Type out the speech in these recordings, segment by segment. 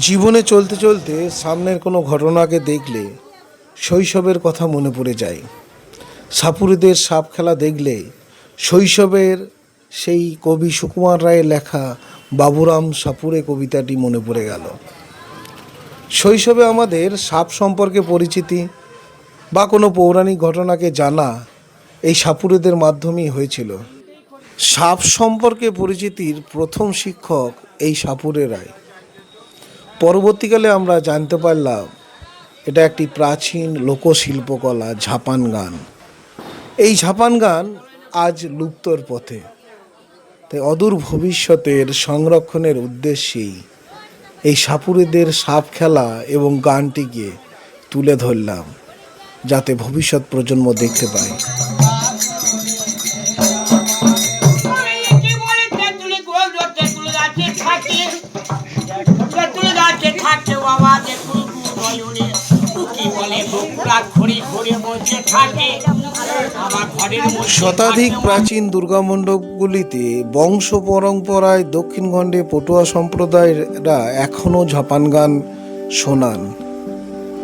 জীবনে চলতে চলতে সামনের কোনো ঘটনাকে দেখলে শৈশবের কথা মনে পড়ে যায়। সাপুরেদের সাপ খেলা দেখলে শৈশবের সেই কবি সুকুমার রায়ের লেখা বাবুরাম সাপুরে কবিতাটি মনে পড়ে গেল। শৈশবে আমাদের সাপ সম্পর্কে পরিচিতি বা কোনো পৌরাণিক ঘটনাকে জানা এই সাপুরেদের মাধ্যমেই হয়েছিল। সাপ সম্পর্কে পরিচিতির প্রথম শিক্ষক এই সাপুরেরাই পরবর্তীকালে আমরা জানতে পারলাম এটা একটি প্রাচীন লোকশিল্পকলা, ঝাপান গান। এই ঝাপান গান আজ লুপ্তর পথে। তাই অদূর ভবিষ্যতের সংরক্ষণের উদ্দেশ্যেই এই সাপুরেদের সাপ খেলা এবং গানটিকে তুলে ধরলাম, যাতে ভবিষ্যৎ প্রজন্ম দেখতে পায়। শতাধিক প্রাচীন দুর্গামণ্ডপগুলিতে বংশ পরম্পরায় দক্ষিণখণ্ডে পটুয়া সম্প্রদায়েরা এখনও ঝাপান গান শোনান।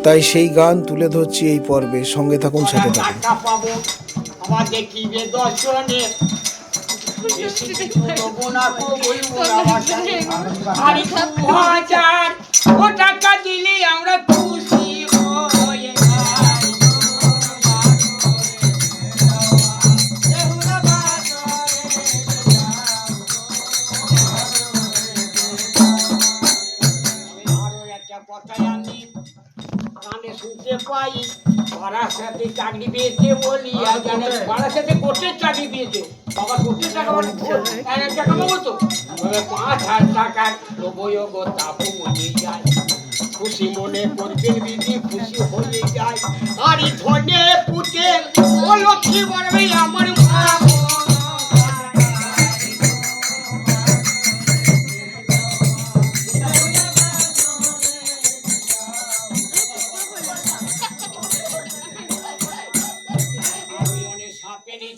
তাই সেই গান তুলে ধরছি এই পর্বে। সঙ্গে থাকুন সাথে থাকুন। আমার দেখিবে আরও আমি কানে শুনতে পাই পাড়ার সাথে চাকরি পেয়েছে বলি আর জানে পাড়ার সাথে কোর্টের চাকরি পেয়েছে। বাবা কোর্টের টাকা মানে এক এক টাকা পাবো তো। পাঁচ হাজার টাকার লোবয় তাপু মনে যায়। খুশি মনে করবেন বিধি খুশি হয়ে যায়। আর ধনে পুতে ও লক্ষ্মী বলবে আমার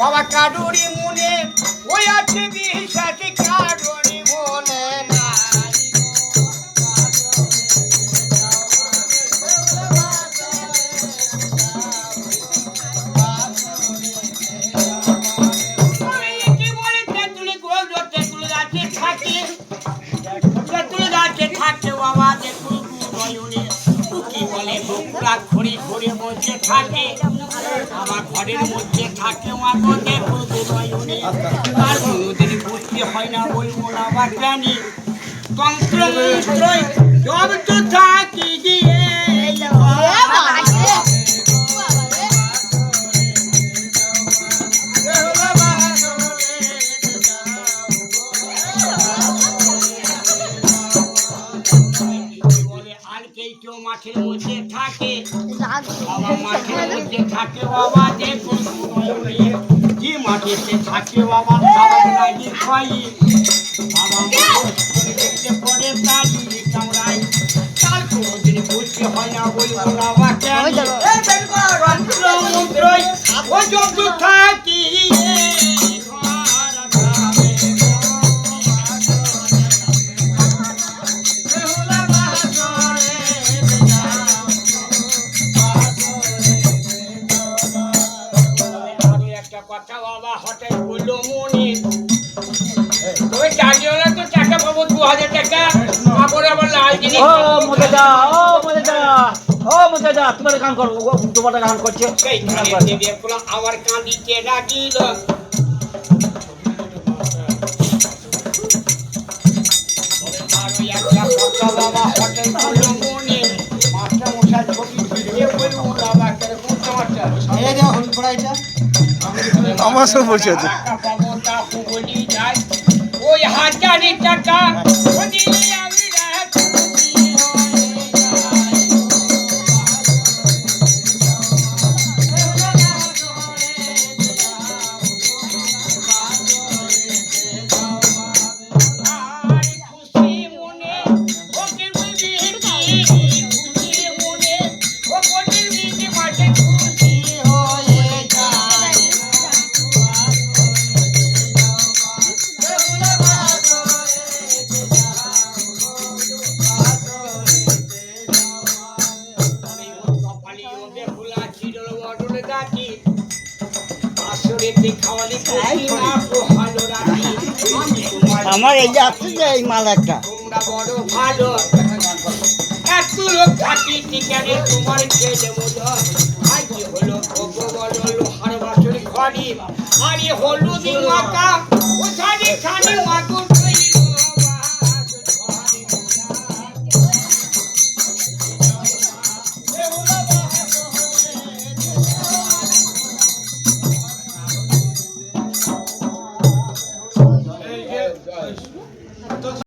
বাবা কাডুরি মুনে ওই আছে বিশ্বাস বসে থাকে আমার ঘরের মধ্যে থাকে মাগো দেখুন নয়নে আর কোনোদিন বুঝতে হয় না ওই মোলাবা প্রাণী তন্ত্র মন্ত্রই সব তো থাকি মাঠের মধ্যে থাকে বাবা মাঠের মধ্যে থাকে বাবা দেখুন কি মাঠেতে থাকে বাবা সাবান লাগিয়ে খাই বাবা দেখতে পড়ে তারি কামড়াই তার কোনোদিন বুঝতে হয় না বলব বাবা কেন মন্ত্রই ও যত থাকি ও মোদেদা ও মোদেদা ও মোদেদা তোমার গান করো তোমার গান করছে। কাঁদিতে আমার সব বসে আছে। ওই হাজারি টাকা আমার এই যে আসছে যে এই মাল একটা। আরে হলুদ মাকা ও শাড়ি খানি মাকুর